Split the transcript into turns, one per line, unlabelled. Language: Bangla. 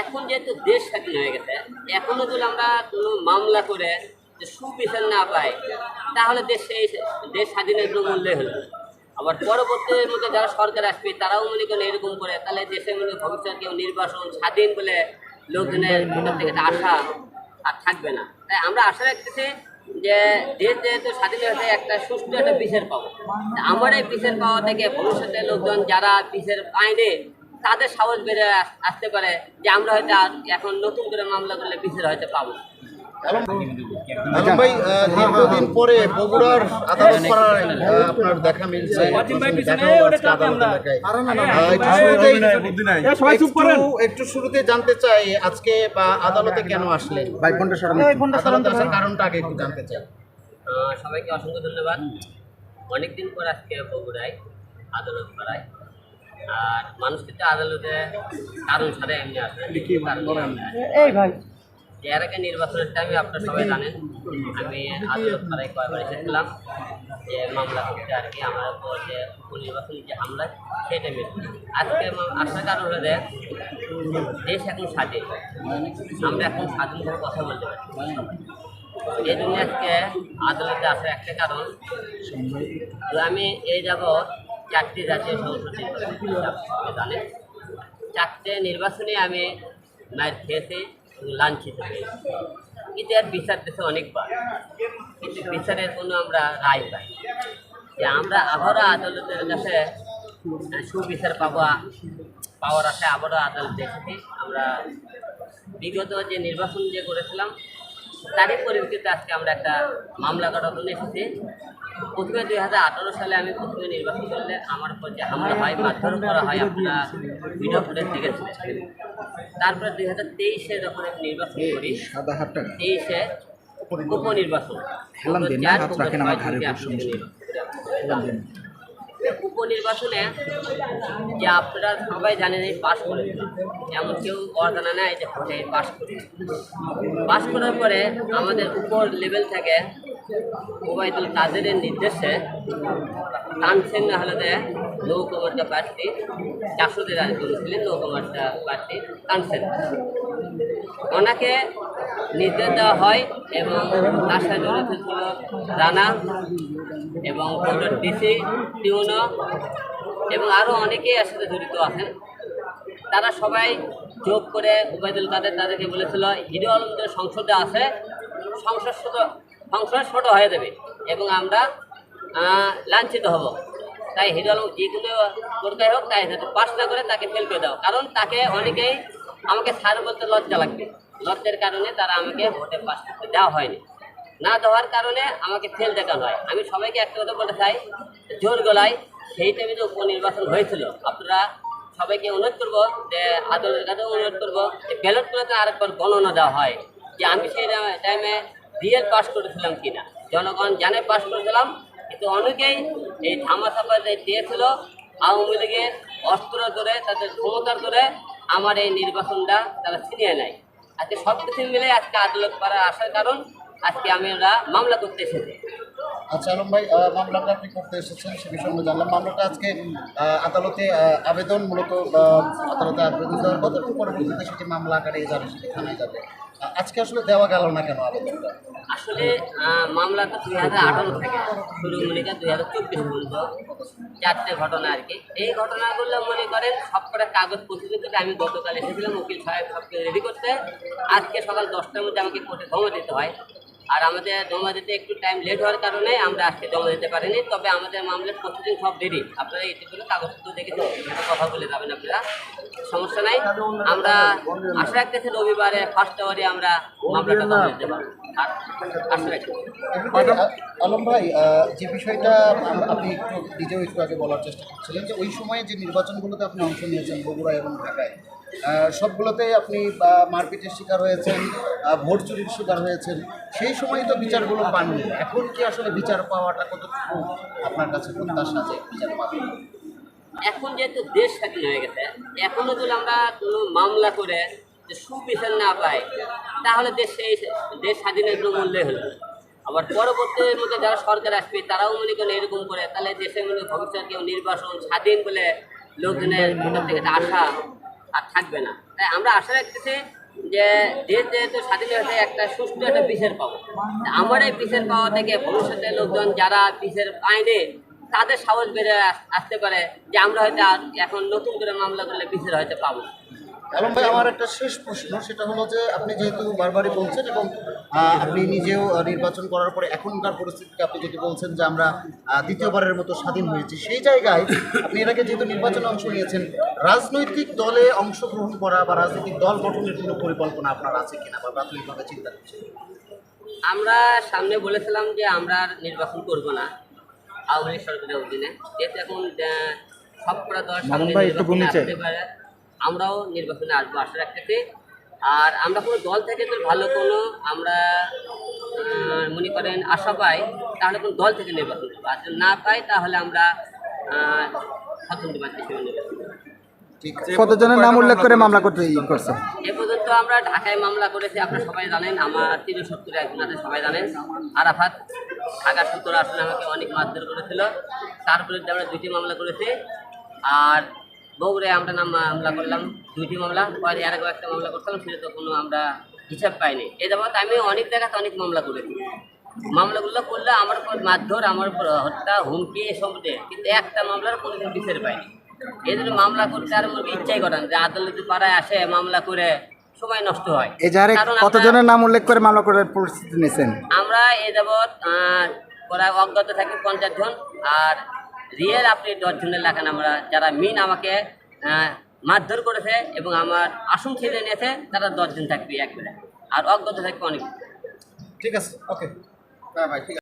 এখন যেহেতু দেশ স্বাধীন হয়ে গেছে, এখনও যদি আমরা কোনো মামলা করে যে সুবিচার না পাই, তাহলে দেশ সেই দেশ স্বাধীনের কোনো মূল্যই হলো আবার পরবর্তীর মধ্যে যারা সরকার আসবে, তারাও মনে করেন এরকম করে, তাহলে দেশের মধ্যে ভবিষ্যৎ কেউ নির্বাচন স্বাধীন বলে লোকজনের ভোটার থেকে আশা আর থাকবে না। তাই আমরা আশা রাখতেছি যে দেশ যেহেতু স্বাধীন হয়েছে, একটা সুষ্ঠু একটা বিচার পাবো। আমার এই বিচার পাওয়া থেকে ভবিষ্যতে লোকজন যারা বিচার পায়নি তাদের সাহস বেড়ে আসতে পারে যে আমরা হয়তো আর এখন নতুন করে মামলা করলে বিচার হয়তো পাবো।
ভাই দীর্ঘদিন পরে বগুড়ার আদালত করার আপনার দেখা মিলছে। একটু শুরুতে জানতে চাই আজকে বা আদালতে কেন আসলেন?
ভাই ফোনটা সরান।
আসার কারণটা আগে একটু জানতে চাই।
আহ, সবাইকে অসংখ্য ধন্যবাদ। অনেকদিন পর আজকে বগুড়ায় আদালত করায় আর মানুষ কিন্তু আদালতে কারণ ছাড়া এমনি আসে কারণ ছাড়া আসে।
এই ভাই।
এর আগে নির্বাচনের টাইমে আপনারা সবাই জানেন আমি আদালত করায় কয়বার এসেছিলাম যে মামলা করতে আর কি আমার উপর যে উপনির্বাচনী যে হামলা সেই টাইমে আজকে আসার কারণ হলো যে দেশ এখন স্বাধীন। আমরা এখন স্বাধীনভাবে কথা বলতে পারি। এই জন্য আজকে আদালতে আসার একটা কারণ তো আমি এই যাব চারটি জাতীয় সংসদ চারটে নির্বাচনে আমি মায়ের খেয়েছি লাঞ্ছিত হয়েছি। কিন্তু এর বিচার দেশে অনেকবার। কিন্তু বিচারের কোনো আমরা রায় পাই যে আমরা আবারও আদালতের কাছে সুবিচার পাবো পাওয়ার আশায় আবারও আদালতে এসেছি। আমরা বিগত যে নির্বাচন যে করেছিলাম তারই পরিপ্রেক্ষিতে আজকে আমরা একটা মামলা করার জন্য এসেছি। প্রথমে দুই হাজার আঠারো সালে আমি প্রথমে নির্বাচন করলে আমার উপর যে হামলা হয় মারধর করা হয় আপনারা ভিডিও ফুটেজ দেখেছেন তারপরে দুই হাজার তেইশে যখন আমি নির্বাচন করি তেইশে উপনির্বাচন। উপনির্বাচনে যে আপনারা সবাই জানেন এই পাশ করে। এমন কেউ অজানা নেয় যে ভোটে পাশ করে। পাশ করার পরে আমাদের উপর লেভেল থেকে ওবায়দুল কাদেরের নির্দেশে তানসেন আহলাদে নৌকমার্কা প্রার্থী চারশোতে রাজ করেছিলেন নৌকমার্কা প্রার্থী তানসেন ওনাকে নির্দেশ দেওয়া হয় এবং তার সাথে জড়িত রানা এবং ডিসি, টিউনো এবং আরও অনেকেই এর সাথে জড়িত আছেন। তারা সবাই যোগ করে উবায়দুল কাদের তাদেরকে বলেছিল হিরো আলমদের সংসদে আছে, সংসদ ছোট- সংসদ ছোট হয়ে যাবে এবং আমরা লাঞ্ছিত হব। তাই হিরো আলম যে করতে হোক, তাই পাস না করে তাকে ফেল করে দাও। কারণ তাকে অনেকেই আমাকে ছাড় বলতে লজ্জা লাগবে। লজ্জার কারণে তারা আমাকে ভোটে পাস করতে দেওয়া হয়নি। না দেওয়ার কারণে আমাকে ফেল দেখানো হয়। আমি সবাইকে একটা কথা বলতে চাই, জোর গলায় সেই টাইমে যে উপনির্বাচন হয়েছিল, আপনারা সবাইকে অনুরোধ করব যে আদালতের কাছে অনুরোধ করব যে ব্যালট করে তো আরেকবার গণনা দেওয়া হয়, যে আমি সেই টাইমে রিয়েল পাস করেছিলাম কিনা। জনগণ জানে পাস করেছিলাম, কিন্তু অনেকেই এই ধামাচাপা দিয়েছিল, আওয়ামী লীগের অস্ত্র ধরে, তাদের ক্ষমতার ধরে আমার এই নির্বাচনটা তারা ছিনিয়ে নেয়। আজকে সব কিছু মিলে আজকে আদালত করার আসার কারণ আজকে আমি ওরা মামলা করতে এসেছি।
আচ্ছা আলম ভাই মামলাটা আপনি করতে এসেছেন, সে বিষয়ে জানলাম। মামলাটা আজকে আদালতে আবেদন মূলত আদালতে আবেদন দেওয়ার কথা এবং পরবর্তীতে সেটি মামলা আকারে যাবে, সেটি থানায় যাবে। আজকে আসলে দেওয়া গেল না কেন
আসলে মামলাটা দুই হাজার আঠারো থেকে শুরু মনে করেন দুই হাজার চব্বিশ পর্যন্ত। চারটে ঘটনা আর কি। এই ঘটনাগুলো মনে করেন, সব করে কাগজ করে আমি গতকাল এসেছিলাম, উকিল সাহেব সবকে রেডি করতে। আজকে সকাল দশটার মধ্যে আমাকে কোর্টে জমা দিতে হয়। আর আমাদের জমা দিতে একটু টাইম লেট হওয়ার কারণে আমরা আজকে জমা দিতে পারিনি। তবে আমাদের মামলার প্রতিদিন সব দেরি আপনারা ইতিপূর্বে কাগজপত্র দেখেছেন কথা বলে যাবেন আপনারা। সমস্যা নাই। আমরা আশা রাখতেছি রবিবারে ফার্স্ট আওয়ারে আমরা মামলাটা জমা দিতে পারব।
আলম ভাই যে বিষয়টা আপনি একটু নিজেও একটু আগে বলার চেষ্টা করছিলেন যে ওই সময়ে যে নির্বাচনগুলোতে আপনি অংশ নিয়েছেন বগুড়া এবং ঢাকায় আহ, সবগুলোতে আপনি মারপিটের শিকার হয়েছেন ভোট চুরির শিকার হয়েছেন সেই সময় তো বিচারগুলো পাননি। এখন কি আসলে বিচার পাওয়াটা কতটুকু আপনার কাছে প্রত্যাশা যে বিচার পাবেন
এখন যেহেতু দেশ স্বাধীন হয়ে গেছে এখনও যদি আমরা কোনো মামলা করে যে সুবিচার না পাই তাহলে দেশ সেই দেশ স্বাধীনের কোনো মূল্যই হলো না। আবার পরবর্তীর মধ্যে যারা সরকার আসবে তারাও মনে করেন এরকম করে তাহলে দেশের মধ্যে ভবিষ্যৎ কেউ নির্বাচন স্বাধীন বলে লোকজনের ভোটার থেকে আশা আর থাকবে না। তাই আমরা আশা রাখতেছি যে দেশ যেহেতু স্বাধীন হয়েছে, একটা সুষ্ঠু একটা বিচার পাবো। আমার এই বিচার পাওয়া থেকে ভবিষ্যতে লোকজন যারা বিচার পায়নি, তাদের সাহস বেড়ে আস- আসতে পারে যে আমরা হয়তো এখন নতুন করে মামলা করলে বিচার হয়তো পাবো
আলম ভাই আমার একটা শেষ প্রশ্ন সেটা হলো যে আপনি যেহেতু বারবারই বলছেন এবং আপনি নিজেও নির্বাচন করার পরে এখনকার পরিস্থিতিতে আপনি যেটি বলছেন যে আমরা দ্বিতীয়বারের মতো স্বাধীন হয়েছি সেই জায়গায় আপনি এর আগে যেহেতু নির্বাচনে অংশ নিয়েছেন রাজনৈতিক দলে অংশগ্রহণ করা বা রাজনৈতিক দল গঠনের কোনো পরিকল্পনা আপনার আছে কিনা বা প্রাথমিকভাবে চিন্তা করছেন?
আমরা সামনে বলেছিলাম যে আমরা আর নির্বাচন করব না আওয়ামী লীগ সরকারের অধীনে। যেহেতু এখন আহ, সবকটা দল সামনে আমরাও নির্বাচনে আসব আশা রাখতেছি। আর আমরা কোনো দল থেকে তো ভালো কোনো আমরা মনে করেন আশা পাই তাহলে কোনো দল থেকে নির্বাচন করব। আর যদি না পাই তাহলে আমরা স্বতন্ত্র প্রার্থী হিসেবে নির্বাচন
কতজনের নাম উল্লেখ করে মামলা করতে করছে।
এ পর্যন্ত আমরা ঢাকায় মামলা করেছি আপনারা সবাই জানেন আমার তিনশো সত্তর একজন আছে সবাই জানেন। আরাফাত ঢাকা সত্তর আসলে আমাকে অনেক মারধর করেছিল। তার বিরুদ্ধে আমরা দুইটি মামলা করেছি আর বগুড়ায় আমরা নাম মামলা করলাম দুইটি মামলা পরে আর একটা মামলা করতাম সেটা তো কোনো আমরা হিসাব পাইনি। এ যাবৎ আমি অনেক জায়গাতে অনেক মামলা করেছি। মামলাগুলো করলে আমার উপর মারধর আমার উপর হত্যা হুমকি এসব দেয় কিন্তু একটা মামলার কোনোদিন বিচার পাইনি। এই জন্য মামলা করতে আর আমার ইচ্ছাই করেন যে আদালতে পাড়ায় আসে মামলা করে সময় নষ্ট হয়।
এজাহারে কতজনের নাম উল্লেখ করে মামলা করার পরিস্থিতি নিয়েছেন?
আমরা এ যাবৎ প্রায় অজ্ঞাত থাকি পঞ্চাশ জন আর রিয়েল আপনি দশজনের লেখান আমরা যারা মিন আমাকে মারধর করেছে এবং আমার আসন ছেড়ে নিয়েছে, তারা দশজন থাকবে একবারে। আর অজ্ঞত থাকবে অনেক।
ঠিক আছে ওকে হ্যাঁ ভাই, ঠিক আছে।